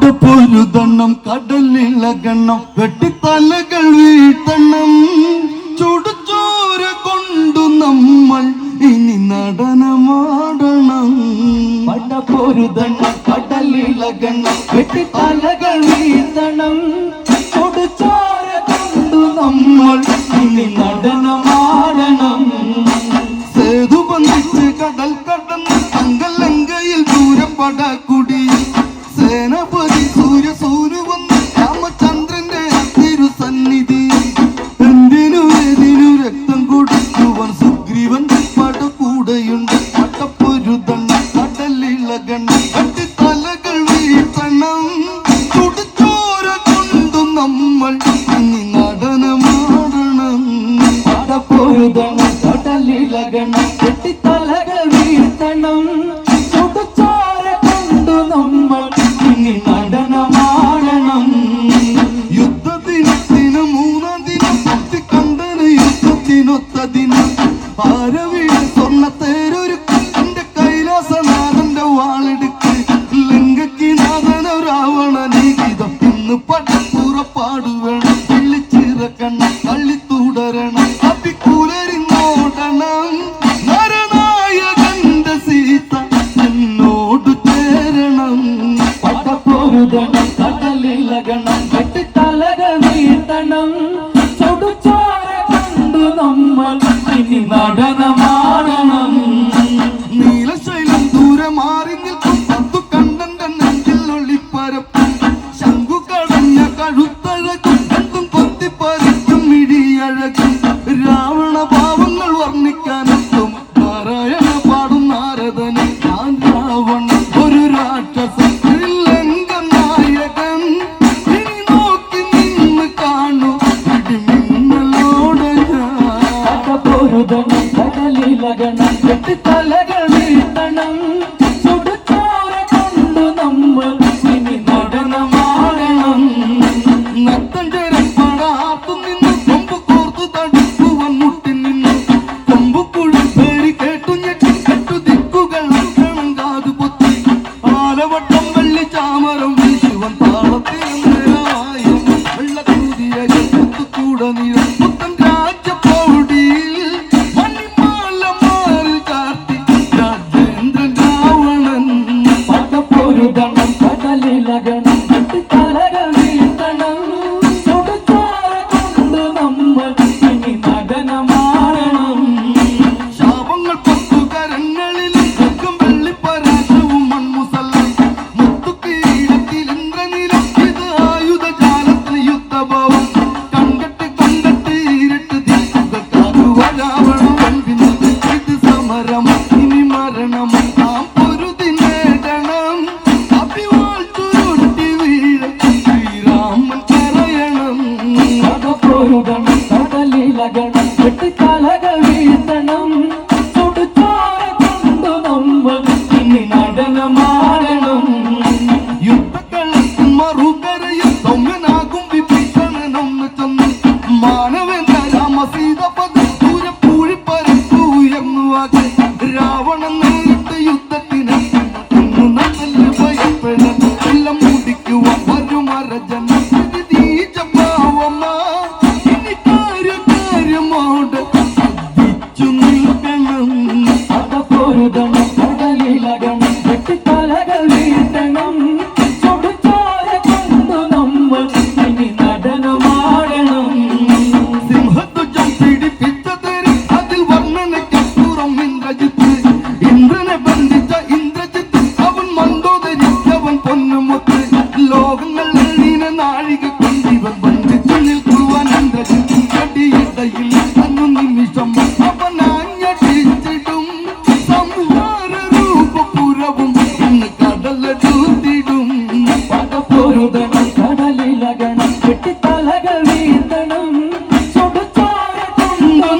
കാട്ടുപൊരുതണ്ണം കടലിളകണ്ണം വെട്ടിത്തലകൾ വീട്ടണം ചുടുചോര കൊണ്ടു നമ്മൾ ഇനി നടനമാടണം. പടപൊരുതണ്ണം കടലിളകണ്ണം വെട്ടിത്തലകൾ വീട്ടണം. ചുടുചോര കൊണ്ടു നമ്മൾ ഇനി നടനമാടണം. സേതു ബന്ധിച്ച് കടൽ കടന്ന് തങ്കലങ്കയിൽ ദൂരപ്പെടാ നീ നടനമാടണം. പാടപ്പൊഴുതണം കടലിലകണം കെട്ടിത്തലകൾ വീഴ്ത്തണം. ചുടുച്ചാര നമ്മൾ ഇനി നടനമാടണം. യുദ്ധദിനത്തിന് മൂന്നാം ദിനം കണ്ടന് യുദ്ധത്തിനൊത്ത ദിനം ആരും దానికి నడనమా தலகவிழ்த்தனம் লাগে না ചില്ലകളും വിട്ട് കലകൾ വീഴ്ത്തണം തൊടുചോര കൊണ്ടു നമ്മൾ ഇനി നടനമാറണം യുദ്ധങ്ങളും മറുകരയും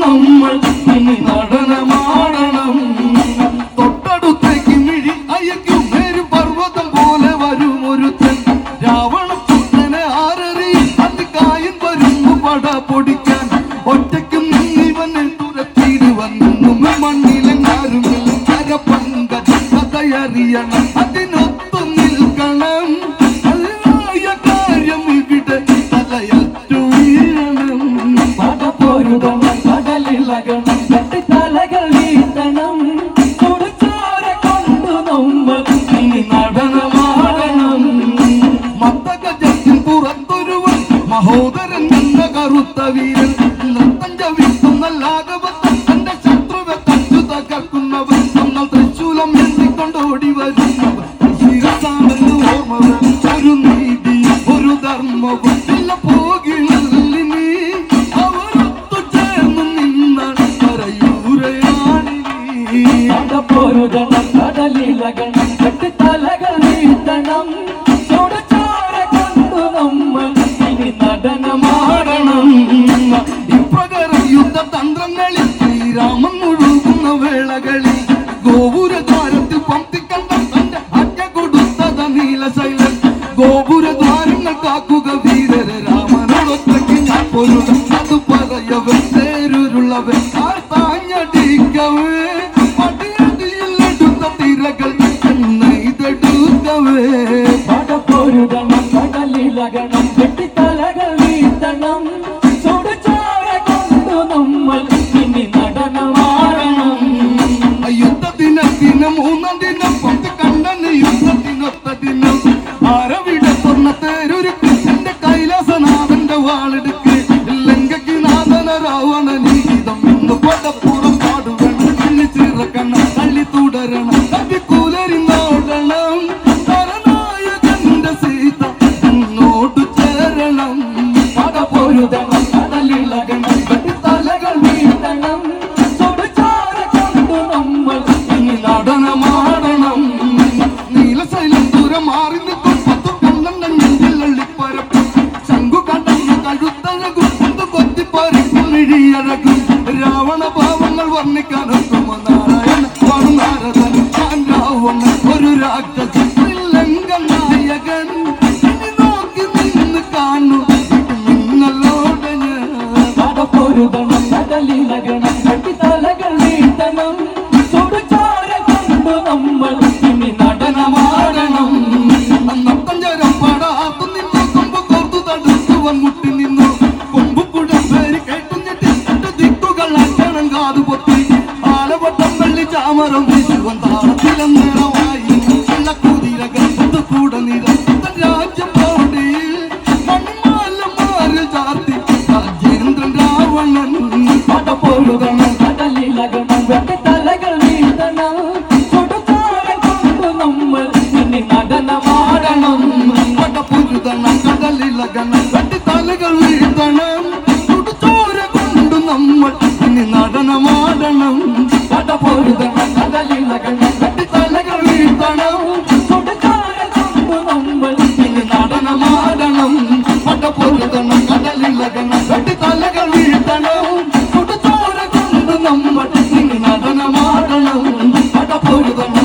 നമ്മൾ ഇനി നടനമാടണം. തൊട്ടടുത്തേക്ക് മിഴി അയക്കും നേരും പർവതം പോലെ വരും ഒരു ഒരുത്തൻ രാവണപുത്തനെ ആരറി അത് കായൻ വരുന്നു പട പൊടിക്കാൻ. ഒറ്റയ്ക്കും ഇവനെ തുരത്തിരു വന്നു. മണ്ണിലെങ്ങാരുമില്ല. കരപ്പങ്ക അതിന് സോദരൻ എന്ന കറുത്ത വീരൻ നൃത്തം ചവിട്ടുന്ന ലാഘവത്തൻ തന്റെ ശത്രുവെ തച്ചു തകർക്കുന്നവൻ നമ്മൾ തൃശൂലം എന്തിക്കൊണ്ട് ഓടി വരുന്നവൻ. ശിരസാണെന്ന് ഓർമ്മ നീതി ഒരു ധർമ്മവും ഇല്ല പോകിളിനി അവരൊത്തു ചേർന്ന് നിന്നാണ് നീ പടപ്പൊരുതണം കടലിലകണം കെട്ടിത്തലകൾ നീട്ടണം. ചുടുചോര വേളകളിൽ ഗോപുരദ്വാരത്തിൽ പന്തിക്കണ്ട തന്റെ അറ്റ കൊടുത്തത നീലശൈലൻ ഗോപുരദ്വാരങ്ങൾ കാക്കുക വീരര. രാമനോടൊറ്റയ്ക്ക് ഞാൻ പൊരുതം. അത് പറയവൻ തേരുരുള്ളവൻ ആർത്താഞ്ഞടിക്കവേ പടിയടിയിലെടുത്ത തിരകൾ നെയ്തെടുക്കവേ പടപ്പൊരുതണം കടലിലകണം കെട്ടിത്തലകൾ വീഴ്ത്തണം. ആരവിടെ സ്വർണ തേരൊരു കൃഷ്ണന്റെ കൈലാസനാഥന്റെ വാളെടുക്ക് ഇഴിയഴകും രാവണ ഭാവങ്ങൾ വർണിക്കാനൊക്കും നാരായണ വാണു നാരദൻ ഞാൻ രാവണൻ ഒരു രാക്ഷസൻ ശ്രീലങ്കൻ നായകൻ. നോക്കി നിന്ന് കെട്ടിത്തലകൾ വീഴ്ത്തണം தாமரம் வீசும் தாளத்திலும் நிறம் നടനമാടണം